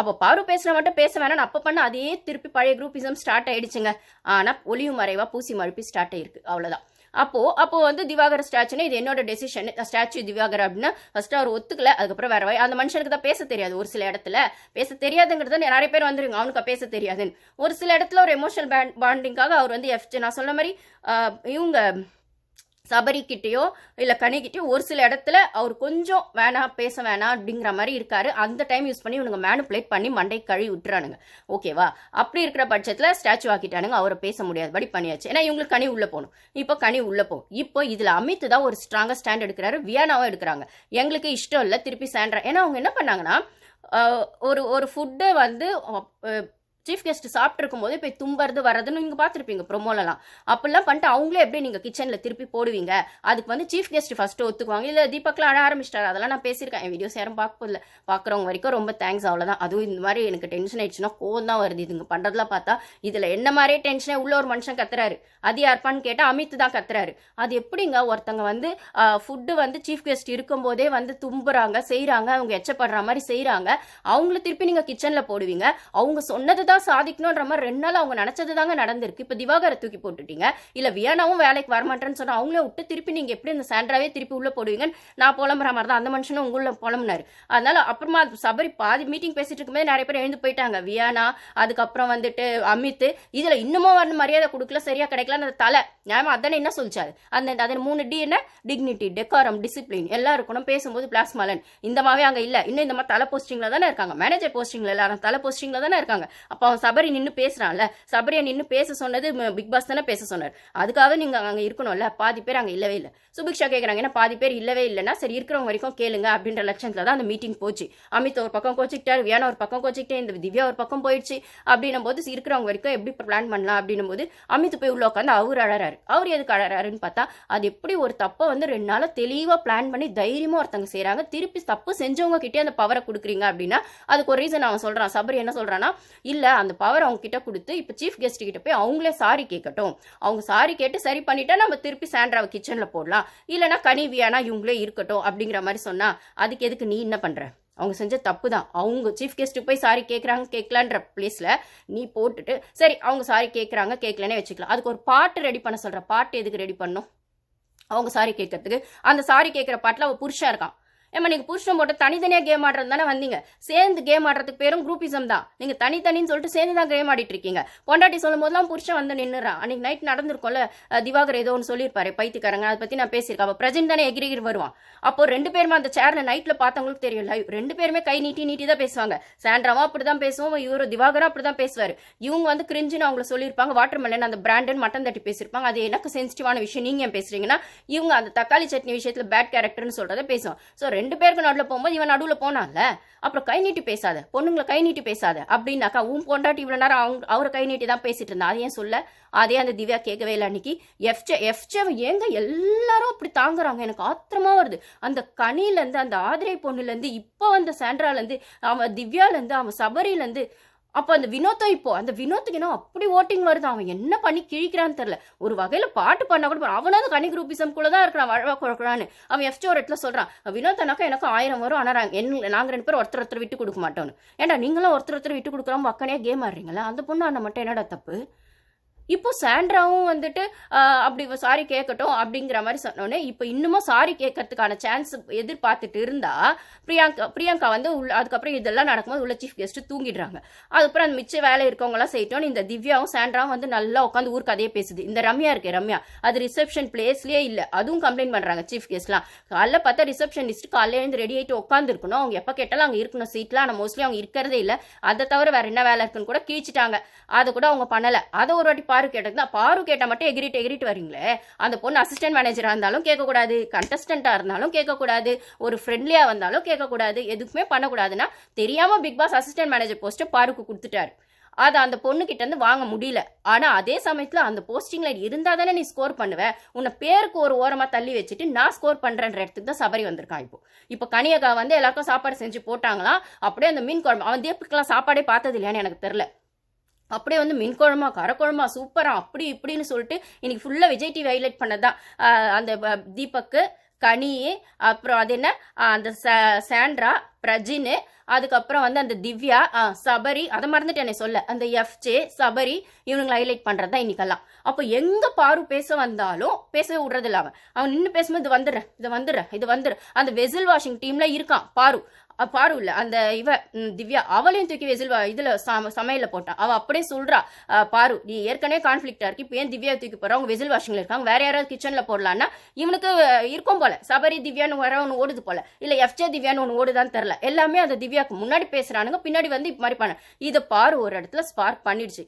அப்போ பாரு பேசுகிற மட்டும் பேச வேணாம் அப்போ பண்ண அதே திருப்பி பழைய குரூப்பிசம் ஸ்டார்ட் ஆயிடுச்சுங்க. ஆனால் ஒளிவு மறைவாக பூசி மழுப்பி ஸ்டார்ட் ஆயிருக்கு. அவ்வளோதான் அப்போ அப்போ வந்து திவாகர் ஸ்டாச்சுன்னு இது என்னோட டெசிஷன் ஸ்டாச்சு திவாகர் அப்படின்னா ஃபர்ஸ்ட் அவர் ஒத்துக்கல அதுக்கப்புறம் வேற அந்த மனுஷனுக்கு தான் பேச தெரியாது. ஒரு சில இடத்துல பேச தெரியாதுங்கிறது நிறைய பேர் வந்துருங்க. அவனுக்கு பேச தெரியாதுன்னு. ஒரு சில இடத்துல ஒரு எமோஷனல் பாண்டிங்காக அவர் வந்து எஃப் நான் சொன்ன மாதிரி இவங்க சபரிக்கிட்டேயோ இல்லை கனிக்கிட்டேயோ ஒரு சில இடத்துல அவர் கொஞ்சம் வேணாம் பேச வேணாம் அப்படிங்கிற மாதிரி இருக்காரு. அந்த டைம் யூஸ் பண்ணி இவனுங்க மேனுப்புலேட் பண்ணி மண்டை கழுவி விட்டுறானுங்க. ஓகேவா அப்படி இருக்கிற பட்சத்தில் ஸ்டாச்சு ஆக்கிட்டானுங்க. அவரை பேச முடியாதபடி பண்ணியாச்சு. ஏன்னா இவங்களுக்கு கனி உள்ளே போகணும். இப்போ கனி உள்ளே போகும் இப்போ இதில் அமித் தான் ஒரு ஸ்ட்ராங்காக ஸ்டாண்ட் எடுக்கிறாரு. வியானாவும் எடுக்கிறாங்க. எங்களுக்கு இஷ்டம் இல்லை. திருப்பி சேண்ட்ரா ஏன்னா அவங்க என்ன பண்ணாங்கன்னா ஒரு ஒரு ஃபுட்டு வந்து சீஃப் கெஸ்ட் சாப்பிட்ருக்கும் போது போய் தும்புறது வர்றதுன்னு நீங்கள் பார்த்துருப்பீங்க ப்ரொமோலலாம் அப்படிலாம் பண்ணிட்டு அவங்களே எப்படி நீங்கள் கிச்சனில் திருப்பி போடுவீங்க. அதுக்கு வந்து சீஃப் கெஸ்ட் ஃபஸ்ட்டு ஒத்துக்குவாங்க. இல்லை தீபக்லாம் அழ ஆரம்பிச்சிட்டாரு. அதெல்லாம் நான் பேசியிருக்கேன். என் வீடியோஸ் யாரும் பார்க்கல பார்க்குறவங்க வரைக்கும் ரொம்ப தேங்க்ஸ் அவ்வளோதான் அதுவும் இந்த மாதிரி எனக்கு டென்ஷன் ஆயிடுச்சுன்னா கோவம் தான் வருது. இதுங்க பண்ணுறதுலாம் பார்த்தா இதில் என்ன மாதிரியே டென்ஷனே உள்ள ஒரு மனுஷன் கத்துறாரு. அது யார்ப்பான்னு கேட்டால் அமித் தான் கத்துறாரு. அது எப்படிங்க? ஒருத்தங்க வந்து ஃபுட்டு வந்து சீஃப் கெஸ்ட் இருக்கும்போதே வந்து தும்புறாங்க செய்கிறாங்க அவங்க எச்சப்படுற மாதிரி செய்கிறாங்க அவங்கள திருப்பி நீங்கள் கிச்சனில் போடுவீங்க. அவங்க சொன்னது தான் சாதிக்கணுன்ற மாதிரி ரெண்டு நாள் அவங்க நினச்சது தாங்க நடந்திருக்கு. இப்போ திவாகரை தூக்கி போட்டுட்டீங்க. இல்லை வியானாவும் வேலைக்கு வரமாட்டேன்னு சொன்னால் அவங்களே விட்டு திருப்பி நீங்கள் எப்படி இந்த சாண்ட்ராவே திருப்பி உள்ளே போடுவீங்கன்னு நான் புலம்புற மாதிரி தான். அந்த மனுஷனும் உள்ள புலம்புனார். அதனால அப்புறமா சபரி பாதி மீட்டிங் பேசிட்டு இருக்கும்போது நிறைய பேர் எழுந்து போயிட்டாங்க. வியானா அதுக்கப்புறம் வந்துட்டு அமித் இதில் இன்னமும் வந்து மரியாதை கொடுக்கல சரியாக கிடைக்கல அந்த தலை. நியாயமா அதானே என்ன சொல்லிச்சாரு? அந்த அதன் மூணு டி என்ன? டிக்னிட்டி டெக்காரம் டிசிப்ளின் எல்லாம் இருக்கணும். பேசும்போது பிளாஸ்மலன் இந்த மாதிரி அங்கே இல்லை. இன்னும் இந்த மாதிரி தலை போஸ்டிங்கில் தானே இருக்காங்க. மேனேஜர் போஸ்டிங்கில் எல்லாரும் தலை போஸ்டிங்கில் தானே இருக்காங்க. அப்போ சபரி நின்று பேசுறான்ல. சபரியை நின்று பேச சொன்னது பிக் பாஸ் தானே பேச சொன்னார். அதுக்காக நீங்க அங்க இருக்கணும்ல. பாதி பேர் அங்க இல்லவே இல்லை. சுபிக்ஷா கேட்குறாங்க ஏன்னா பாதி பேர் இல்லவே இல்லைன்னா சரி இருக்கிறவங்க வரைக்கும் கேளுங்க அப்படின்ற லட்சத்துல தான் அந்த மீட்டிங் போச்சு. அமித் ஒரு பக்கம் கோச்சிக்கிட்டார் வியானா ஒரு பக்கம் கோச்சிக்கிட்டே இந்த திவ்யா ஒரு பக்கம் போயிடுச்சு அப்படின்னும் போது இருக்கிறவங்க வரைக்கும் எப்படி பிளான் பண்ணலாம் அப்படின்னும் போது அமித் போய் உள்ள உட்காந்து அவர் அழறாரு. அவர் எதுக்கு அழறாருன்னு பார்த்தா அது எப்படி ஒரு தப்பை வந்து ரெண்டு நாளா தெளிவா பிளான் பண்ணி தைரியமா ஒருத்தங்க செய்கிறாங்க திருப்பி தப்பு செஞ்சவங்க கிட்டே அந்த பவரை கொடுக்குறீங்க அப்படின்னா அதுக்கு ஒரு ரீசன் அவன் சொல்றான். சபரி என்ன சொல்றான்னா இல்ல அந்த பவர் அவங்க கிட்ட கொடுத்து இப்போ சீஃப் கெஸ்ட் கிட்ட போய் அவங்களே சாரி கேட்கட்டும். அவங்க சாரி கேட்டு சரி பண்ணிட்டா நம்ம திருப்பி சாண்ட்ராவை கிச்சனில் போடலாம். இல்லைனா கனிவியானா இவங்களே இருக்கட்டும் அப்படிங்கிற மாதிரி சொன்னா அதுக்கு எதுக்கு நீ என்ன பண்ற? அவங்க செஞ்ச தப்பு தான். அவங்க சீஃப் கெஸ்ட்டுக்கு போய் சாரி கேட்குறாங்க கேட்கலான்ற பிளேஸில் நீ போட்டுட்டு சரி அவங்க சாரி கேட்குறாங்க கேட்கலனே வச்சுக்கலாம். அதுக்கு ஒரு பாட்டு ரெடி பண்ண சொல்கிற பாட்டு எதுக்கு ரெடி பண்ணும் அவங்க சாரி கேட்கறதுக்கு அந்த சாரி கேட்குற பாட்டில் அவள் புருஷன் இருக்கான். ஏமா நீங்கள் புருஷன் போட்டு தனித்தனியாக கேம் ஆடுறது தானே வந்தீங்க. சேர்ந்து கேம் ஆடுறதுக்கு பேரும் குரூப்பிசம் தான். நீங்கள் தனித்தனின்னு சொல்லிட்டு சேர்ந்து தான் கேம் ஆடிட்டு இருக்கீங்க. பொண்டாட்டி சொல்லும் போதெல்லாம் புருஷன் வந்து நின்றுறான் அன்னைக்கு நைட் நடந்திருக்கும்ல திவாகர் ஏதோ ஒன்று சொல்லியிருப்பாரு பைத்தியக்காரங்க. அதை பற்றி நான் பேசியிருக்கேன். அப்போ பிரஜன் தானே எகிரி வருவான். அப்போ ரெண்டு பேருமே அந்த சேர்ல நைட்டில் பார்த்தவங்களுக்கு தெரியும். லைவ் ரெண்டு பேருமே கை நீட்டி நீட்டி தான் பேசுவாங்க. சாண்ட்ராவும் அப்படிதான் பேசுவோம் இவரு திவாகரும் அப்படிதான் பேசுவார். இவங்க வந்து கிரிஞ்சுன்னு அவங்கள சொல்லியிருப்பாங்க. வாட்டர் மெலன் அந்த பிராண்டன் மட்டன் தட்டி பேசியிருப்பாங்க. அது எனக்கு சென்சிட்டிவான விஷயம். நீங்கள் ஏன் பேசுறீங்கன்னா இவங்க அந்த தக்காளி சட்னி விஷயத்தில் பேட் கேரக்டர்னு சொல்கிறத பேசுவோம் ஸோ ரெண்டு பேருக்கு நடுவில் போகும்போது இவன் நடுவில் போனான்ல. அப்புறம் கை நீட்டி பேசாத. பொண்ணுங்களை கை நீட்டி பேசாத. அப்படின்னாக்கா உன் பொண்டாட்டி இவ்வளோ நேரம் அவங்க அவரை கை நீட்டி தான் பேசிட்டு இருந்தா. அதையும் சொல்ல. அதே அந்த திவ்யா கேட்கவே இல்லை அன்னைக்கு. எஃப்ஜே எஃப்ஜே ஏங்க எல்லாரும் அப்படி தாங்குறாங்க? எனக்கு ஆத்திரமா வருது. அந்த கனிலேருந்து அந்த ஆதிரை பொண்ணுலேருந்து இப்போ வந்த சாண்ட்ராலேருந்து அவன் திவ்யாலேருந்து அவன் சபரிலேருந்து அப்போ அந்த வினோத்தம் இப்போ அந்த வினோத்துக்கு என்ன அப்படி ஓட்டிங் வருது? அவன் என்ன பண்ணி கிழிக்கிறான்னு தெரில ஒரு வகையில் பாட்டு பண்ணா கூட அவனாவது கனி குரூபிசம் கூட தான் இருக்கிறான் வழவா குழக்கிறான்னு. அவன் எஃப்ஜி ஒரு சொல்கிறான் வினோத்தனாக்கா எனக்கு ஆயிரம் வரும். ஆனால் என்ன நாங்கள் ரெண்டு பேரும் ஒருத்தர் ஒருத்தர் விட்டு கொடுக்க மாட்டோம்னு. ஏன்டா நீங்களும் ஒருத்தர் ஒருத்தர் விட்டு கொடுக்குறோம் அக்கனையா கேம் ஆடுறீங்களா? அந்த பொண்ணு அண்ணன் மட்டும் என்னடா தப்பு? இப்போ சாண்ட்ராவும் வந்துட்டு அப்படி சாரி கேட்கட்டும் அப்படிங்கிற மாதிரி சொன்னோன்னே இப்போ இன்னுமும் சாரி கேட்கறதுக்கான சான்ஸ் எதிர்பார்த்துட்டு இருந்தா பிரியாங்கா பிரியாங்கா வந்து உள்ள அதுக்கப்புறம் இதெல்லாம் நடக்கும்போது உள்ள சீஃப் கெஸ்ட் தூங்கிடுறாங்க. அதுக்கப்புறம் அந்த மிச்ச வேலை இருக்கவங்களாம் செய்யட்டும் இந்த திவ்யாவும் சாண்ட்ராவும் வந்து நல்லா உட்காந்து ஊர் கதையே பேசுது. இந்த ரம்யா இருக்கே ரம்யா. அது ரிசப்ஷன் பிளேஸ்லயே இல்லை. அதுவும் கம்ப்ளைண்ட் பண்றாங்க சீஃப் கெஸ்ட்லாம் காலைல பார்த்தா ரிசப்ஷனிஸ்ட் காலையில இருந்து ரெடி ஆகிட்டு உட்காந்துருக்கணும் அவங்க எப்போ கேட்டாலும் அங்கே இருக்கணும். சீட்லாம் ஆனால் மோஸ்ட்லி அவங்க இருக்கிறதே இல்லை. அதை தவிர வேற என்ன வேலை இருக்குன்னு கூட கீழ்ச்சிட்டாங்க அதை கூட அவங்க பண்ணலை. அதை ஒரு வாட்டி பாரு கேட்டதுன்னா பாரு கேட்டால் மட்டும் எகிரிட்டு எகிரிட்டு வரீங்களே. அந்த பொண்ணு அசிஸ்டன்ட் மேனேஜராக இருந்தாலும் கேட்கக்கூடாது. கண்டஸ்டண்ட்டாக இருந்தாலும் கேட்கக்கூடாது. ஒரு ஃப்ரெண்ட்லியாக வந்தாலும் கேட்கக்கூடாது. எதுக்குமே பண்ணக்கூடாதுன்னா தெரியாமல் பிக் பாஸ் அசிஸ்டன்ட் மேனேஜர் போஸ்ட்டை பாருக்கு கொடுத்துட்டாரு. அதை அந்த பொண்ணுக்கிட்ட இருந்து வாங்க முடியல. ஆனால் அதே சமயத்தில் அந்த போஸ்டிங்கில் இருந்தால் தானே நீ ஸ்கோர் பண்ணுவேன் உன்னை பேருக்கு ஒரு ஓரமாக தள்ளி வச்சுட்டு நான் ஸ்கோர் பண்ணுறன்ற இடத்துக்கு தான் சபரி வந்திருக்கான் இப்போ. இப்போ கனியகா வந்து எல்லாருக்கும் சாப்பாடு செஞ்சு போட்டாங்களாம். அப்படியே அந்த மீன் குழம்பு அவன் தீபுக்கெல்லாம் சாப்பாடே பார்த்தது இல்லையான்னு எனக்கு தெரில அப்படியே வந்து மின் குழம்பா கரக்குழம்பா சூப்பரா அப்படி இப்படின்னு சொல்லிட்டு இன்னைக்கு ஃபுல்லாக விஜய் டிவி ஹைலைட் பண்ணதான் அந்த தீபக்கு கனி அப்புறம் அது என்ன? அந்த சாண்ட்ரா பிரஜினு அதுக்கப்புறம் வந்து அந்த திவ்யா ஆ, சபரி அதை மறந்துட்டேனே சொல்ல. அந்த எஃப்ஜே சபரி இவனுங்களை ஹைலைட் பண்ணுறது தான் இன்னைக்கெல்லாம். அப்போ எங்கே பாரு பேச வந்தாலும் பேசவே விடுறது இல்ல அவன். அவன் நின்று பேசும்போது இது வந்துடுறேன் இது வந்துடுறேன் இது வந்துடு அந்த வெசில் வாஷிங் டீம்ல இருக்கான் பாரு. பாரு இல்லை அந்த இவ திவ்யா அவளையும் தூக்கி வெசில் வா- இதுல சம- சமையலில் போட்டான். அவ அப்படியே சொல்றா பாரு நீ ஏற்கனவே கான்ஃபிளிக்டா இருக்கு இப்போ ஏன் திவ்யா தூக்கி போற அவங்க வெசில் வாஷிங்ல இருக்காங்க வேற யாராவது கிச்சன்ல போடலான்னா இவனுக்கு இருக்கும் போல. சபரி திவ்யான்னு வர ஒன்று ஓடுது போல. இல்லை எஃப்ஜே திவ்யான்னு ஒன்று ஓடுதான்னு தெரியல எல்லாமே அந்த திவ்யாக்கு முன்னாடி பேசுகிறானுங்க பின்னாடி வந்து இப்ப மாதிரி பண்ண. இதை பாரு ஒரு இடத்துல ஸ்பார்க் பண்ணிடுச்சு.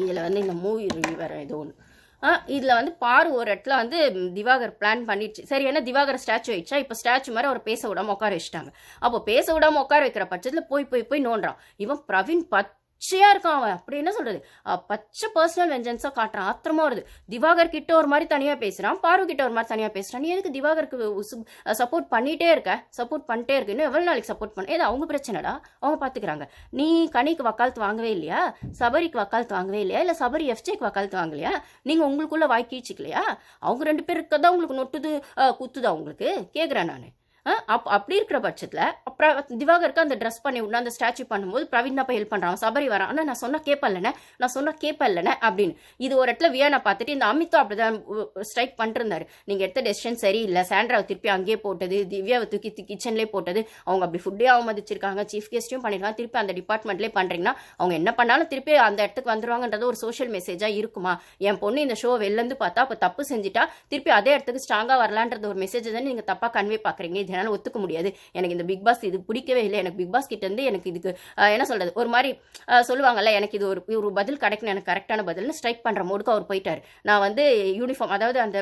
இதில் வந்து இந்த மூவி ரிவ்யூ வேற ஏதோ ஒன்று ஆ இதில் வந்து பாரு ஒரு இடத்துல வந்து திவாகர் பிளான் பண்ணிடுச்சு. சரி என்ன திவாகர் ஸ்டாச்சு ஆயிடுச்சா? இப்போ ஸ்டாச்சு மாதிரி அவர் பேச விடாம உட்கார வச்சுட்டாங்க. அப்போ பேச விடாம உட்கார வைக்கிற பட்சத்தில் போய் போய் போய் நோண்டுறான். இவன் பிரவீன் பச்சையா இருக்கான் அவன். அப்படி என்ன சொல்றது? பச்சை பர்சனல் வெஞ்சன்ஸா காட்டுறான் ஆத்திரமா வருது. திவாகர் கிட்ட ஒரு மாதிரி தனியா பேசுறான். பார்வை கிட்ட ஒரு மாதிரி தனியா பேசுறான். நீ எதுக்கு திவாகருக்கு சப்போர்ட் பண்ணிட்டே இருக்க? சப்போர்ட் பண்ணிட்டே இருக்கு. இன்னும் எவ்வளவு நாளைக்கு சப்போர்ட் பண்ண ஏது அவங்க பிரச்சனைடா? அவங்க பாத்துக்கிறாங்க. நீ கனிக்கு வக்காலத்து வாங்கவே இல்லையா? சபரிக்கு வக்காலத்து வாங்கவே இல்லையா? இல்ல சபரி எஃப்ஜேக்கு வக்காலத்து வாங்கலையா? நீங்க உங்களுக்குள்ள வாய் அவங்க ரெண்டு பேருக்கு தான் உங்களுக்கு நொட்டுது குத்துதா உங்களுக்கு? கேக்குறேன் நான். அப் அப்படி இருக்கிற பட்சத்தில் அப்புறம் திவாகருக்கு அந்த ட்ரெஸ் பண்ணி விடணும் அந்த ஸ்டாச்சு பண்ணும்போது பிரவீன் தான் போய் ஹெல்ப் பண்ணுறான் சபரி வரான். ஆனால் நான் சொன்னால் கேட்பல்லனே நான் சொன்னா கேட்பல்லனே அப்படின்னு. இது ஒரு இடத்துல வியானா பார்த்துட்டு இந்த அமித்தும் அப்படிதான் ஸ்ட்ரைக் பண்ணிருந்தாரு. நீங்கள் எடுத்த டெசிஷன் சரியில்லை. சாண்ட்ராவை திருப்பி அங்கேயே போட்டது திவ்யாவை தூக்கி கிச்சன்லேயே போட்டது. அவங்க அப்படி ஃபுட்டே அவமதிச்சிருக்காங்க. சீஃப் கெஸ்ட்டையும் பண்ணிருக்காங்க. திருப்பி அந்த டிபார்ட்மெண்ட்லேயே பண்ணுறீங்கன்னா அவங்க என்ன பண்ணாலும் திருப்பி அந்த இடத்துக்கு வந்துருவாங்கன்றது ஒரு சோஷியல் மெசேஜாக இருக்குமா? என் பொண்ணு இந்த ஷோ வெளிலேருந்து பார்த்தா அப்போ தப்பு செஞ்சுட்டா திருப்பி அதே இடத்துக்கு ஸ்ட்ராங்காக வரலான்றது ஒரு மெசேஜ் தானே நீங்கள் தப்பாக கன்வே பார்க்குறீங்க. இது என்னால் ஒத்துக்க முடியாது. எனக்கு இந்த பிக் பாஸ் இது பிடிக்கவே இல்லை. எனக்கு பிக் பாஸ் கிட்டேருந்து எனக்கு இதுக்கு என்ன சொல்றது? ஒரு மாதிரி சொல்லுவாங்கல்ல எனக்கு இது ஒரு ஒரு பதில் கிடைக்கணும். எனக்கு கரெக்டான பதில்னு ஸ்ட்ரைக் பண்ணுற மோடுக்கு அவர் போயிட்டார். நான் வந்து யூனிஃபார்ம் அதாவது அந்த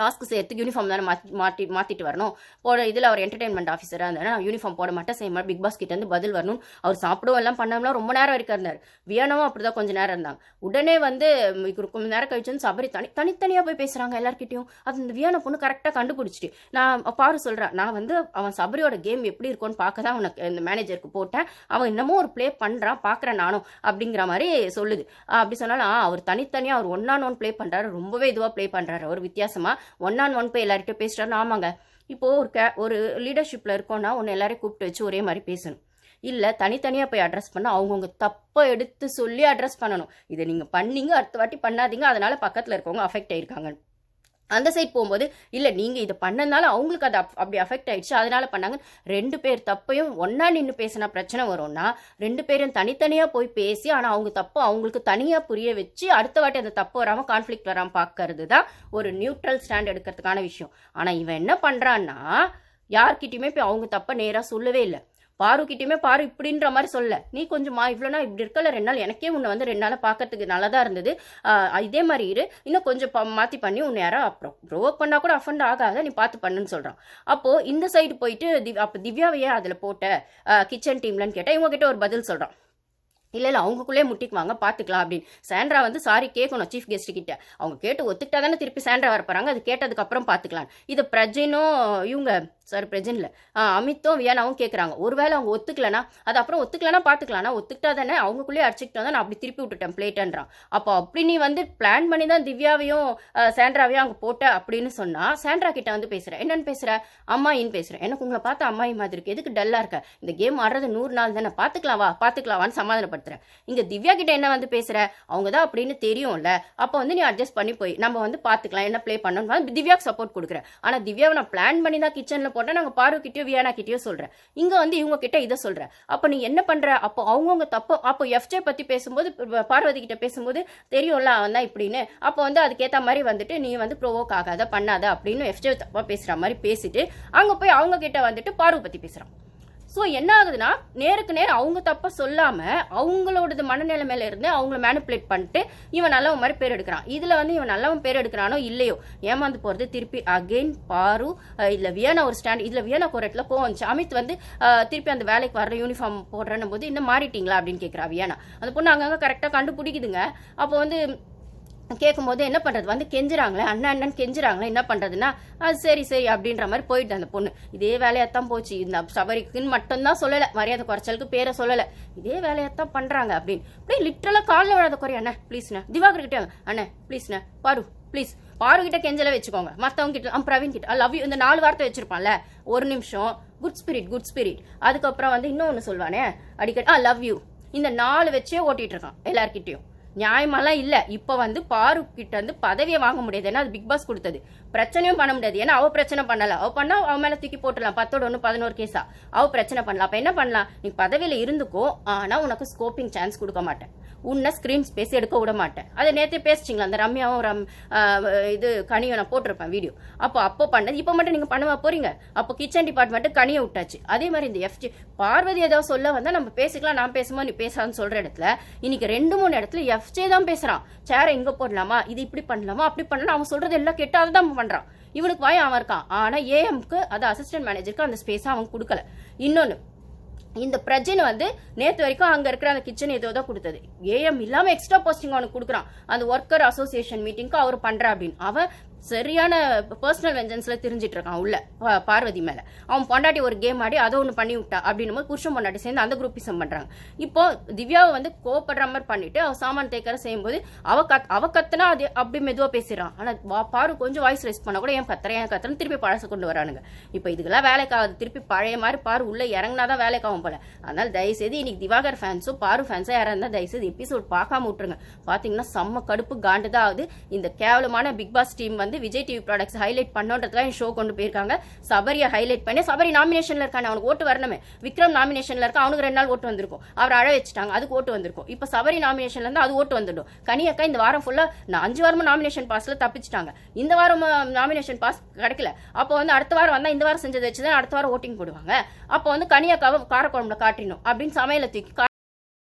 டாஸ்க் சேர்த்து யூனிஃபார்ம் தானே மாற்றி மாட்டி மாற்றிட்டு வரணும். போட இதில் அவர் என்டர்டைன்மெண்ட் ஆஃபீஸராக இருந்தாரு நான் யூனிஃபார்ம் போட மாட்டேன் செய்ய மாட்டேன் பிக் பாஸ் கிட்ட இருந்து பதில் வரணும். அவர் சாப்பிடவும் எல்லாம் பண்ணாமலாம் ரொம்ப நேரம் வரைக்கும் இருந்தார். வியானமும் அப்படி தான் கொஞ்ச நேரம் இருந்தாங்க. உடனே வந்து ம், கொஞ்ச நேரம் கழிச்சு வந்து சபரி தனி தனித்தனியாக போய் பேசுகிறாங்க எல்லார்கிட்டயும். அது இந்த வியான பொண்ணு கரெக்டாக கண்டுபிடிச்சிட்டு நான் பாரு சொல்கிறேன் நான் வந்து அவன் சபரியோட கேம் எப்படி இருக்கும்னு பார்க்க தான் உனக்கு இந்த மேனேஜருக்கு போட்டேன். அவன் இன்னமும் ஒரு ப்ளே பண்ணுறான் பார்க்குறேன் நானும் அப்படிங்கிற மாதிரி சொல்லுது. அப்படி சொன்னாலும் அவர் தனித்தனியாக அவர் ஒன் ஆன் ஒன் ப்ளே பண்ணுறாரு ரொம்பவே இதுவாக ப்ளே பண்ணுறாரு அவர் வித்தியாசமாக ஒன் ஆன் ஒன் போய் எல்லார்கிட்ட பேசுகிறாரு ஆமாங்க. இப்போது ஒரு கே ஒரு லீடர்ஷிப்பில் இருக்கோன்னா ஒன்று எல்லாரையும் கூப்பிட்டு வச்சு ஒரே மாதிரி பேசணும். இல்லை தனித்தனியாக போய் அட்ரஸ் பண்ணால் அவங்கவுங்க தப்பை எடுத்து சொல்லி அட்ரஸ் பண்ணணும். இதை நீங்கள் பண்ணீங்க அடுத்த வாட்டி பண்ணாதீங்க. அதனால் பக்கத்தில் இருக்கவங்க அஃபெக்ட் ஆகிருக்காங்க அந்த சைட் போகும்போது இல்லை நீங்கள் இதை பண்ணனால அவங்களுக்கு அது அப்- அப்படி அஃபெக்ட் ஆயிடுச்சு. அதனால பண்ணாங்க. ரெண்டு பேர் தப்பையும் ஒன்றா நின்று பேசினா பிரச்சனை வரும்னா ரெண்டு பேரும் தனித்தனியாக போய் பேசி ஆனால் அவங்க தப்பு அவங்களுக்கு தனியாக புரிய வச்சு அடுத்த வாட்டி அந்த தப்பு வராமல் கான்ஃப்ளிக்ட் வராமல் பார்க்கறது தான் ஒரு நியூட்ரல் ஸ்டாண்ட் எடுக்கிறதுக்கான விஷயம். ஆனால் இவன் என்ன பண்ணுறான்னா யார்கிட்டையுமே போய் அவங்க தப்பை நேராக சொல்லவே இல்லை. பாரு பாரு இப்படின்ற மாதிரி சொல்ல. நீ கொஞ்சமா இவ்வளோனா இப்படி இருக்கல ரெண்டு நாள் எனக்கே உன்னை வந்து ரெண்டு நாளாக பார்க்கறதுக்கு நல்லா தான் இருந்தது இதே மாதிரி இரு. இன்னும் கொஞ்சம் ப- பண்ணி உன்னை யாரோ அப்புறம். ப்ரோவோக் பண்ணால் கூட அஃபண்ட் ஆகாத நீ பார்த்து பண்ணுன்னு சொல்கிறான் அப்போது இந்த சைடு போயிட்டு திவ் அப்போ திவ்யாவையே அதில் போட்ட? கிச்சன் டீம்லன்னு கேட்டால் இவங்ககிட்ட ஒரு பதில் சொல்கிறான் இல்லை இல்லை அவங்களுக்குள்ளே முட்டிக்குவாங்க பார்த்துக்கலாம் அப்படின்னு. சாண்ட்ரா வந்து சாரி கேட்கணும் சீஃப் கெஸ்ட் கிட்ட. அவங்க கேட்டு ஒத்துக்கிட்டா தானே திருப்பி சாண்ட்ரா வர போறாங்க அது கேட்டதுக்கப்புறம் பார்த்துக்கலாம் இது பிரஜினும் இவங்க சாரி இல்லை. அமித்தும் வியானாவும் கேட்குறாங்க ஒருவேளை அவங்க ஒத்துக்கலனா அது அப்புறம் ஒத்துக்கலனா பார்த்துக்கலாம்னா ஒத்துக்கிட்டா தானே அவங்களுக்குள்ளே அடிச்சுக்கிட்டு வந்தா நான் அப்படி திருப்பி விட்டுட்டேன் பிளேட்டன்றான். அப்போ அப்படி நீ வந்து பிளான் பண்ணி தான் திவ்யாவையும் சாண்ட்ராவையும் அங்கே போட்ட அப்படின்னு சொன்னால் சாண்ட்ரா கிட்ட வந்து பேசுகிறேன் என்னன்னு பேசுகிற அம்மாயின்னு பேசுகிறேன் எனக்கு உங்களை பார்த்து அம்மாயி மாதிரி இருக்கு. எதுக்கு டல்லாக இருக்க? இந்த கேம் ஆடுறது நூறு நாள் தானே. பார்த்துக்கலாம் வா பார்த்துக்கலாம் சமாதானப்படுத்துகிறேன் இங்கே திவ்யா கிட்ட என்ன வந்து பேசுகிற அவங்க தான் அப்படின்னு தெரியும்ல. அப்போ வந்து நீ அட்ஜஸ்ட் பண்ணி போய் நம்ம வந்து பார்த்துக்கலாம் என்ன ப்ளே பண்ணணும் திவ்யாவுக்கு சப்போர்ட் கொடுக்குறேன். ஆனால் திவ்யாவை நான் பிளான் பண்ணி தான் கிச்சனில் போட்டால் நாங்கள் பாரு கிட்டயோ வியானா கிட்டயோ வந்து இவங்க கிட்ட இதை சொல்கிறேன் அப்போ நீ என்ன பண்ணுற அப்போ அவங்கவுங்க தப்பு. அப்போ எஃப்ஜே பற்றி பேசும்போது பார்வதி கிட்ட பேசும்போது தெரியும்ல அவன் தான் இப்படின்னு. அப்போ வந்து அதுக்கேற்ற மாதிரி வந்துட்டு நீ வந்து ப்ரோவோக் ஆகாத பண்ணாத அப்படின்னு எஃப்ஜே தப்பாக பேசுகிற மாதிரி பேசிட்டு அங்கே போய் அவங்க கிட்ட வந்துட்டு பார்வை பற்றி பேசுகிறான் ஸோ என்ன ஆகுதுன்னா நேருக்கு நேர் அவங்க தப்பாக சொல்லாமல் அவங்களோடது மனநிலைமையில இருந்து அவங்கள மேனிப்புலேட் பண்ணிட்டு இவன் நல்லவன் மாதிரி பேர் எடுக்கிறான். இதில் வந்து இவன் நல்லவன் பேர் எடுக்கிறானோ இல்லையோ ஏமாந்து போகிறது திருப்பி அகைன் பாரு. இல்லை வியனா ஒரு ஸ்டாண்ட் இதில் வியனா ஒரு இடத்துல கோவம் அமித் வந்து திருப்பி அந்த வேலைக்கு வர்ற யூனிஃபார்ம் போடுறேன்னும் போது இன்னும் மாறிட்டீங்களா? அப்படின்னு கேட்குறா வியனா அந்த பொண்ணு அங்கங்கே கரெக்டாக கண்டுபிடிக்குதுங்க. அப்போ வந்து கேட்கும்போது என்ன பண்ணுறது வந்து கெஞ்சுறாங்களே அண்ணன் அண்ணன் கெஞ்சுறாங்களே என்ன பண்ணுறதுன்னா அது சரி சரி அப்படின்ற மாதிரி போயிட்டு அந்த பொண்ணு. இதே வேலையாகத்தான் போச்சு. இந்த சபரிக்குன்னு மட்டும்தான் சொல்லலை. மரியாதை குறைச்சலுக்கு பேரை சொல்லலை. இதே வேலையாகத்தான் பண்ணுறாங்க அப்படின்னு. அப்படியே லிட்டரலாக காலில் விழாத குறை அண்ணே ப்ளீஸ்ண்ணே திவாகர் அண்ணே ப்ளீஸ்ண்ணே பாரு ப்ளீஸ் பாரு கிட்ட கெஞ்சல வச்சுக்கோங்க. மற்றவங்க கிட்ட அஹ் பிரவீன் கிட்ட லவ் யூ இந்த நாலு வார்த்தை வச்சிருப்பான்ல ஒரு நிமிஷம் குட் ஸ்பிரிட் குட் ஸ்பிரிட் அதுக்கப்புறம் வந்து இன்னொன்று சொல்வானே அடிக்கடி ஆ லவ் யூ இந்த நாலு வச்சே ஓட்டிகிட்டு இருக்கான் எல்லார்கிட்டயும். நியாயமாலாம் இல்லை. இப்போ வந்து பாரு கிட்ட இருந்து பதவியை வாங்க முடியாது. ஏன்னா அது பிக் பாஸ் கொடுத்தது. பிரச்சனையும் பண்ண முடியாது. ஏன்னா அவள் பிரச்சனை பண்ணல. அவள் பண்ணால் அவள் மேலே தூக்கி போட்டுடலாம். பத்தோட ஒன்று பதினோரு கேஸா அவள் பிரச்சனை பண்ணலாம் அப்போ என்ன பண்ணலாம்? நீ பதவியில் இருந்துக்கோ. ஆனால் உனக்கு ஸ்கோப்பிங் சான்ஸ் கொடுக்க மாட்டேன். உன்னை ஸ்க்ரீன் ஸ்பேஸ் எடுக்க விட மாட்டேன். அதை நேற்றே பேசிச்சிங்களா அந்த ரம்யாவும் ரம் இது கனியும் நான் போட்டிருப்பேன் வீடியோ அப்போ அப்போ பண்ணது இப்போ மட்டும் நீங்கள் பண்ணவா போறீங்க? அப்போ கிச்சன் டிபார்ட்மெண்ட்டு கனியை விட்டாச்சு. அதே மாதிரி இந்த எஃப்ஜி பார்வதி ஏதாவது சொல்ல வந்தால் நம்ம பேசிக்கலாம் நான் பேசும்போது நீ பேசான்னு சொல்கிற இடத்துல இன்னைக்கு ரெண்டு மூணு இடத்துல எஃப்ஜே தான் பேசுகிறான் சேரை இங்கே போடலாமா? இது இப்படி பண்ணலாமா? அப்படி பண்ணலாம்? அவன் சொல்கிறது எல்லாம் கெட்டாதான் தான் பண்ணுறான் இவனுக்கு வாய் அவன் இருக்கான். ஆனால் ஏஎம்க்கு அது அசிஸ்டன்ட் மேனேஜருக்கு அந்த ஸ்பேஸை அவன் கொடுக்கல. இன்னொன்று இந்த பிரஜின் வந்து நேற்று வரைக்கும் அங்கே இருக்கிற அந்த கிச்சன் ஏதோ தான் கொடுத்தது. ஏஎம் இல்லாமல் எக்ஸ்ட்ரா போஸ்டிங் அவனுக்கு கொடுக்குறான். அந்த ஒர்க்கர் அசோசியேஷன் மீட்டிங்க்கு அவர் பண்ணுறா அப்படின்னு. அவன் சரியான பர்சனல் வெஞ்சன்ஸில் தெரிஞ்சிட்டு இருக்கான் உள்ள பார்வதி மேலே. அவன் பொண்டாட்டி ஒரு கேம் ஆடி அதை ஒன்று பண்ணி விட்டா அப்படின்னும் போது புருஷன் பொண்டாட்டி சேர்ந்து அந்த குரூப்பிசம் பண்ணுறாங்க இப்போ திவ்யாவை வந்து கோப்படுற மாதிரி பண்ணிட்டு அவள் சாமான் தேக்கற செய்யும்போது அவ கத் அவ கத்துனா அது அப்படி மெதுவாக பேசிடுறான். ஆனால் பாரு கொஞ்சம் வாய்ஸ் ரைஸ் பண்ணால் கூட ஏன் கத்துறேன் ஏன் கத்துறேன் திருப்பி பழச கொண்டு வரானுங்க. இப்போ இதுக்கெல்லாம் வேலைக்காகாது திருப்பி பழைய மாதிரி பாரு உள்ள இறங்குனாதான் வேலைக்காகும் போல. அதனால தயவுசெய்து இன்னைக்கு திவாகர் ஃபேன்ஸும் பாரு ஃபேன்ஸும் யாராக இருந்தால் தயவுசெய்து எபிசோட் பார்க்காம விட்டுருங்க. பார்த்தீங்கன்னா செம்ம கடுப்பு காண்டு தான் ஆகுது. இந்த கேவலமான பிக் பாஸ் டீம் வந்து விஜய் டிவி ப்ராடக்ட்ஸ் ஹைலைட் பண்ணோன்றதுக்காக ஷோ கொண்டு போயிருக்காங்க. சபரியை ஹைலைட் பண்ணி சபரி நாமினேஷன்ல இருக்கானே அவனுக்கு ஓட்டு வரணுமே. விக்ரம் நாமினேஷன்ல இருக்க அவனுக்கு ரெண்டு நாள் ஓட்டு வந்திருக்கும். அவர் அழ வச்சுட்டாங்க அதுக்கு ஓட்டு வந்திருக்கும். இப்போ சபரி நாமினேஷன்ல இருந்து அது ஓட்டு வந்துடும். கனியக்கா இந்த வாரம் ஃபுல்லா நான் அஞ்சு வாரமும் நாமினேஷன் பாஸ்ல தப்பிச்சிட்டாங்க. இந்த வாரம் நாமினேஷன் பாஸ் கிடைக்கல. அப்போ வந்து அடுத்த வாரம் வந்தா இந்த வாரம் செஞ்சதை வச்சு தான் அடுத்த வாரம் ஓட்டிங் போடுவாங்க. அப்போ வந்து கனியக்காவை காரக்குழம்புல காட்டிடணும் அப்படின்னு சமையலை தூக்கி